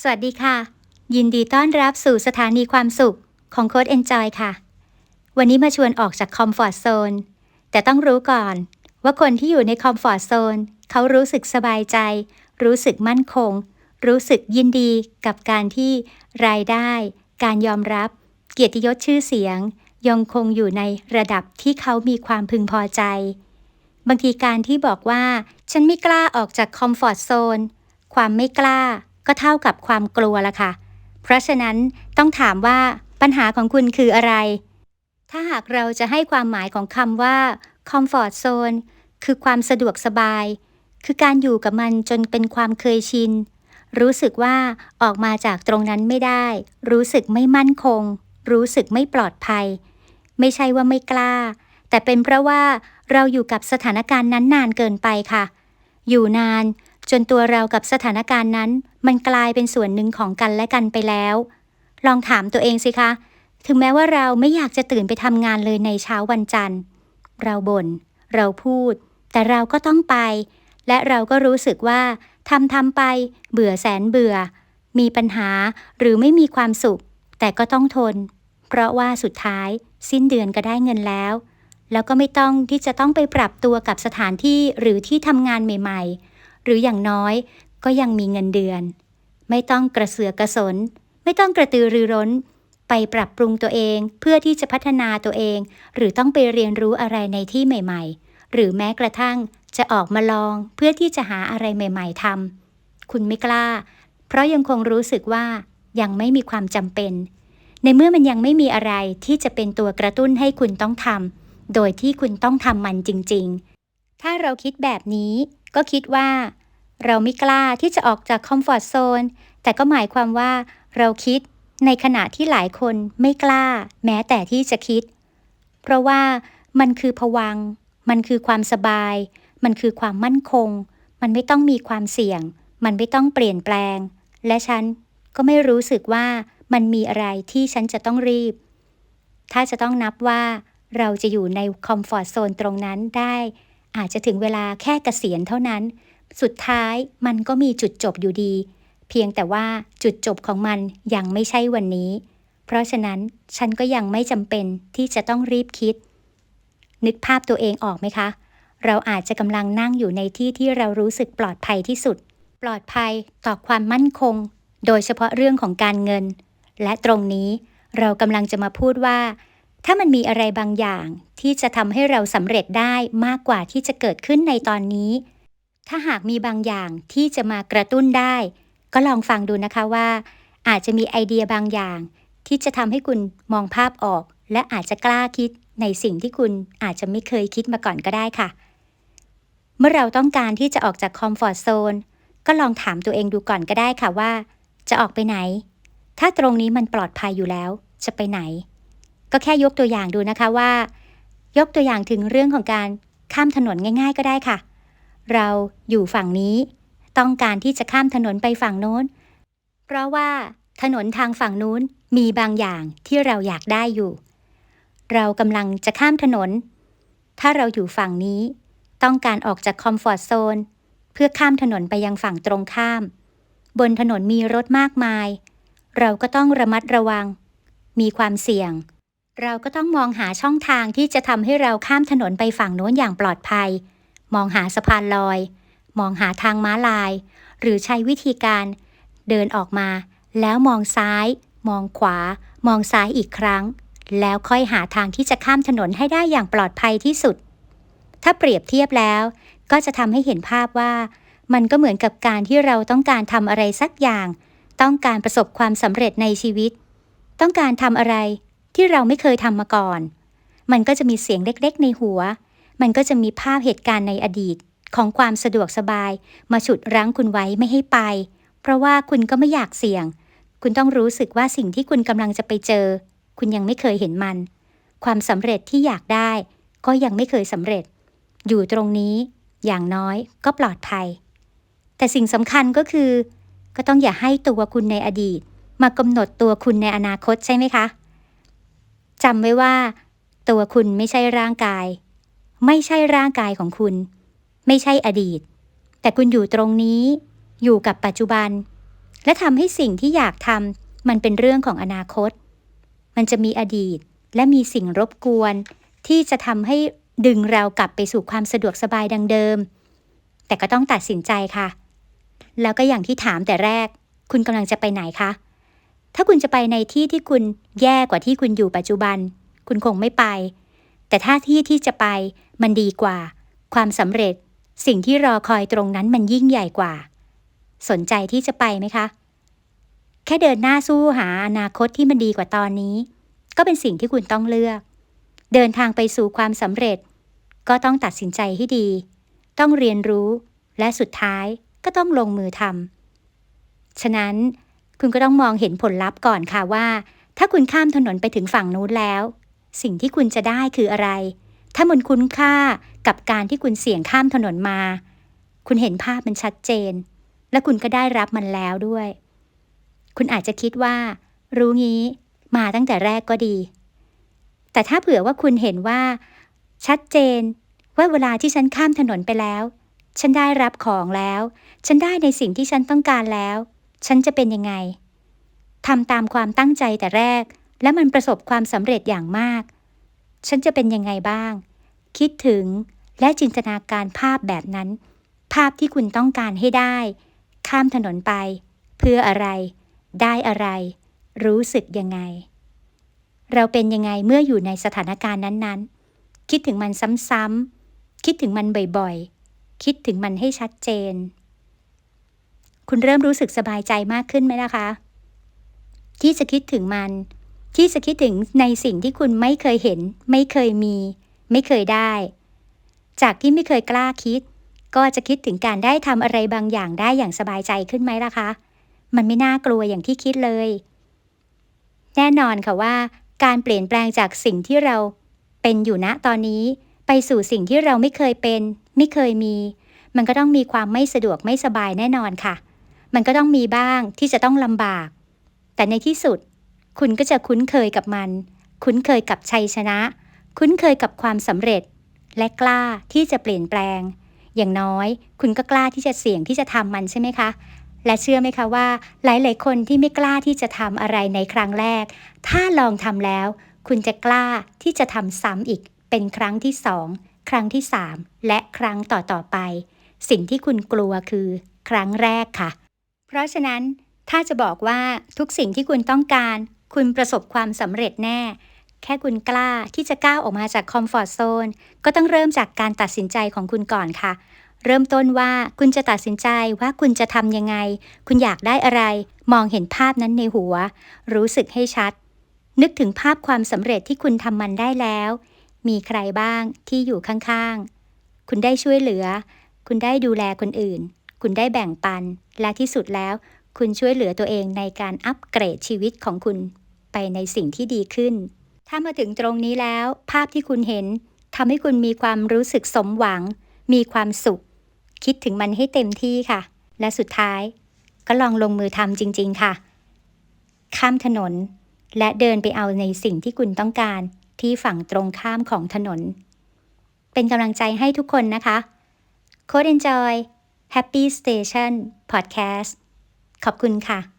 สวัสดีค่ะ ยินดีต้อนรับสู่สถานีความสุขของโค้ด Enjoy ค่ะ วันนี้มาชวนออกจากคอมฟอร์ z โซนแต่ต้องรู้ก่อน ว่าคนที่อยู่ในคอมฟอร์ z โซนเขารู้สึกสบายใจ รู้สึกมั่นคง รู้สึกยินดีกับการที่รายได้ การยอมรับ เกียรติยศชื่อเสียง ยังคงอยู่ในระดับที่เขามีความพึงพอใจ บางทีการที่บอกว่า ฉันไม่กล้าออกจากคอมฟอร์ z โซนความไม่กล้า ก็เท่ากับความกลัวละค่ะ เพราะฉะนั้นต้องถามว่าปัญหาของคุณคืออะไร ถ้าหากเราจะให้ความหมายของคำว่า comfort zone คือความสะดวกสบาย คือการอยู่กับมันจนเป็นความเคยชิน รู้สึกว่าออกมาจากตรงนั้นไม่ได้ รู้สึกไม่มั่นคง รู้สึกไม่ปลอดภัย ไม่ใช่ว่าไม่กล้า แต่เป็นเพราะว่าเราอยู่กับสถานการณ์นั้นนานเกินไปค่ะ อยู่นาน จนตัวเรากับสถานการณ์นั้น มันกลายเป็นส่วนหนึ่งของกันและกันไปแล้ว ลองถามตัวเองสิคะ ถึงแม้ว่าเราไม่อยากจะตื่นไปทำงานเลยในเช้าวันจันทร์ เราบน่น เราพูด แต่เราก็ต้องไป และเราก็รู้สึกว่าทำทำไป เบื่อแสนเบื่อ มีปัญหาหรือไม่มีความสุข แต่ก็ต้องทน เพราะว่าสุดท้าย สิ้นเดือนก็ได้เงินแล้ว แล้วก็ไม่ต้องที่จะต้องไปปรับตัวกับสถานที่หรือที่ทำงานใหม่ ๆ หรืออย่างน้อยก็ยังมีเงินเดือน ไม่ต้องกระเสือกกระสน ไม่ต้องกระตือรือร้น ไปปรับปรุงตัวเองเพื่อที่จะพัฒนาตัวเอง หรือต้องไปเรียนรู้อะไรในที่ใหม่ ๆ หรือแม้กระทั่งจะออกมาลองเพื่อที่จะหาอะไรใหม่ ๆทำคุณไม่กล้า เพราะยังคงรู้สึกว่ายังไม่มีความจำเป็น ในเมื่อมันยังไม่มีอะไรที่จะเป็นตัวกระตุ้นให้คุณต้องทำโดยที่คุณต้องทำมันจริง ๆ ถ้าเราคิดแบบนี้ ก็คิดว่า เราไม่กล้าที่จะออกจากคอมฟอร์ทโซน แต่ก็หมายความว่า เราคิดในขณะที่หลายคนไม่กล้า แม้แต่ที่จะคิด เพราะว่ามันคือผวัง มันคือความสบาย มันคือความมั่นคง มันไม่ต้องมีความเสี่ยง มันไม่ต้องเปลี่ยนแปลง และฉันก็ไม่รู้สึกว่ามันมีอะไรที่ฉันจะต้องรีบ ถ้าจะต้องนับว่าเราจะอยู่ในคอมฟอร์ทโซนตรงนั้นได้ อาจจะถึงเวลาแค่เกษียณเท่านั้น สุดท้ายมันก็มีจุดจบอยู่ดี เพียงแต่ว่าจุดจบของมันยังไม่ใช่วันนี้ เพราะฉะนั้นฉันก็ยังไม่จำเป็นที่จะต้องรีบคิด นึกภาพตัวเองออกไหมคะ เราอาจจะกำลังนั่งอยู่ในที่ที่เรารู้สึกปลอดภัยที่สุด ปลอดภัยต่อความมั่นคง โดยเฉพาะเรื่องของการเงิน และตรงนี้เรากำลังจะมาพูดว่า ถ้ามันมีอะไรบางอย่างที่จะทำให้เราสำเร็จได้มากกว่าที่จะเกิดขึ้นในตอนนี้ ถ้าหากมีบางอย่างที่จะมากระตุ้นได้ ก็ลองฟังดูนะคะว่า อาจจะมีไอเดียบางอย่าง ที่จะทำให้คุณมองภาพออก และอาจจะกล้าคิดในสิ่งที่คุณอาจจะไม่เคยคิดมาก่อนก็ได้ค่ะ เมื่อเราต้องการที่จะออกจากคอมฟอร์ทโซนก็ลองถามตัวเองดูก่อนก็ได้ค่ะว่า จะออกไปไหน ถ้าตรงนี้มันปลอดภัยอยู่แล้ว จะไปไหน ก็แค่ยกตัวอย่างดูนะคะว่า ยกตัวอย่างถึงเรื่องของการข้ามถนนง่าย ๆ ก็ได้ค่ะ เราอยู่ฝั่งนี้ ต้องการที่จะข้ามถนนไปฝั่งโน้น เพราะว่าถนนทางฝั่งนู้นมีบางอย่างที่เราอยากได้อยู่ เรากำลังจะข้ามถนน ถ้าเราอยู่ฝั่งนี้ ต้องการออกจากคอมฟอร์ทโซนเพื่อข้ามถนนไปยังฝั่งตรงข้าม บนถนนมีรถมากมาย เราก็ต้องระมัดระวัง มีความเสี่ยง เราก็ต้องมองหาช่องทางที่จะทำให้เราข้ามถนนไปฝั่งโน้นอย่างปลอดภัย มองหาสะพานลอย มองหาทางม้าลาย หรือใช้วิธีการ เดินออกมา แล้วมองซ้าย มองขวา มองซ้ายอีกครั้ง แล้วค่อยหาทางที่จะข้ามถนนให้ได้อย่างปลอดภัยที่สุด ถ้าเปรียบเทียบแล้ว ก็จะทำให้เห็นภาพว่า มันก็เหมือนกับการที่เราต้องการทำอะไรสักอย่าง ต้องการประสบความสำเร็จในชีวิต ต้องการทำอะไร ที่เราไม่เคยทำมาก่อน มันก็จะมีเสียงเล็กๆ ในหัว มันก็จะมีภาพเหตุการณ์ในอดีตของความสะดวกสบาย มาฉุดรั้งคุณไว้ไม่ให้ไป เพราะว่าคุณก็ไม่อยากเสี่ยง คุณต้องรู้สึกว่าสิ่งที่คุณกำลังจะไปเจอ คุณยังไม่เคยเห็นมัน ความสำเร็จที่อยากได้ ก็ยังไม่เคยสำเร็จ อยู่ตรงนี้ อย่างน้อยก็ปลอดภัย แต่สิ่งสำคัญก็คือ ก็ต้องอย่าให้ตัวคุณในอดีต มากำหนดตัวคุณในอนาคตใช่ไหมคะ จำไว้ว่า ตัวคุณไม่ใช่ร่างกาย ไม่ใช่ร่างกายของคุณ ไม่ใช่อดีต แต่คุณอยู่ตรงนี้ อยู่กับปัจจุบัน และทำให้สิ่งที่อยากทำมันเป็นเรื่องของอนาคต มันจะมีอดีตและมีสิ่งรบกวน ที่จะทำให้ดึงเรากลับไปสู่ความสะดวกสบายดังเดิม แต่ก็ต้องตัดสินใจค่ะ แล้วก็อย่างที่ถามแต่แรก คุณกำลังจะไปไหนคะ ถ้าคุณจะไปในที่ที่คุณแย่กว่าที่คุณอยู่ปัจจุบัน คุณคงไม่ไป แต่ถ้าที่ที่จะไปมันดีกว่า ความสำเร็จ สิ่งที่รอคอยตรงนั้นมันยิ่งใหญ่กว่า สนใจที่จะไปไหมคะ แค่เดินหน้าสู้หาอนาคตที่มันดีกว่าตอนนี้ ก็เป็นสิ่งที่คุณต้องเลือก เดินทางไปสู่ความสำเร็จ ก็ต้องตัดสินใจให้ดี ต้องเรียนรู้ และสุดท้ายก็ต้องลงมือทำฉะนั้น คุณก็ต้องมองเห็นผลลัพธ์ก่อนค่ะว่า ถ้าคุณข้ามถนนไปถึงฝั่งนู้นแล้ว สิ่งที่คุณจะได้คืออะไร ถ้ามันคุ้นค่ากับการที่คุณเสี่ยงข้ามถนนมา คุณเห็นภาพมันชัดเจน และคุณก็ได้รับมันแล้วด้วย คุณอาจจะคิดว่า รู้งี้มาตั้งแต่แรกก็ดี แต่ถ้าเผื่อว่าคุณเห็นว่า ชัดเจน ว่าเวลาที่ฉันข้ามถนนไปแล้ว ฉันได้รับของแล้ว ฉันได้ในสิ่งที่ฉันต้องการแล้ว ฉันจะเป็นยังไงทำตามความตั้งใจแต่แรก และมันประสบความสำเร็จอย่างมาก ฉันจะเป็นยังไงบ้าง คิดถึงและจินตนาการภาพแบบนั้น ภาพที่คุณต้องการให้ได้ ข้ามถนนไป เพื่ออะไร ได้อะไร รู้สึกยังไง เราเป็นยังไงเมื่ออยู่ในสถานการณ์นั้นๆ คิดถึงมันซ้ำๆคิดถึงมันบ่อยๆ คิดถึงมันให้ชัดเจน คุณเริ่มรู้สึกสบายใจมากขึ้นไหมล่ะคะ ที่จะคิดถึงมัน ที่จะคิดถึงในสิ่งที่คุณไม่เคยเห็น ไม่เคยมี ไม่เคยได้ จากที่ไม่เคยกล้าคิด ก็จะคิดถึงการได้ทำอะไรบางอย่างได้อย่างสบายใจขึ้นไหมล่ะคะ มันไม่น่ากลัวอย่างที่คิดเลย แน่นอนค่ะว่า การเปลี่ยนแปลงจากสิ่งที่เราเป็นอยู่ณตอนนี้ ไปสู่สิ่งที่เราไม่เคยเป็น ไม่เคยมี มันก็ต้องมีความไม่สะดวกไม่สบายแน่นอนค่ะ มันก็ต้องมีบ้างที่จะต้องลำบาก แต่ในที่สุด คุณก็จะคุ้นเคยกับมัน คุ้นเคยกับชัยชนะ คุ้นเคยกับความสำเร็จ และกล้าที่จะเปลี่ยนแปลง อย่างน้อย คุณก็กล้าที่จะเสี่ยงที่จะทำมันใช่ไหมคะ และเชื่อไหมคะว่า หลาย ๆ คนที่ไม่กล้าที่จะทำอะไรในครั้งแรก ถ้าลองทำแล้ว คุณจะกล้าที่จะทำซ้ำอีก เป็นครั้งที่สองครั้งที่สามและครั้งต่อๆไป สิ่งที่คุณกลัวคือ ครั้งแรกค่ะ เพราะฉะนั้นถ้าจะบอกว่าทุกสิ่งที่คุณต้องการ คุณประสบความสำเร็จแน่ แค่คุณกล้าที่จะก้าวออกมาจากคอมฟอร์ทโซนก็ต้องเริ่มจากการตัดสินใจของคุณก่อนค่ะ เริ่มต้นว่าคุณจะตัดสินใจว่าคุณจะทำยังไง คุณอยากได้อะไร มองเห็นภาพนั้นในหัว รู้สึกให้ชัด นึกถึงภาพความสำเร็จที่คุณทำมันได้แล้ว มีใครบ้างที่อยู่ข้างๆ คุณได้ช่วยเหลือ คุณได้ดูแลคนอื่น คุณได้แบ่งปัน และที่สุดแล้ว คุณช่วยเหลือตัวเองในการอัปเกรดชีวิตของคุณไปในสิ่งที่ดีขึ้น ถ้ามาถึงตรงนี้แล้ว ภาพที่คุณเห็นทำให้คุณมีความรู้สึกสมหวัง มีความสุข คิดถึงมันให้เต็มที่ค่ะ และสุดท้าย ก็ลองลงมือทำจริง ๆ ค่ะ ข้ามถนน และเดินไปเอาในสิ่งที่คุณต้องการที่ฝั่งตรงข้ามของถนน เป็นกำลังใจให้ทุกคนนะคะ Code Enjoy Happy Station Podcast ขอบคุณค่ะ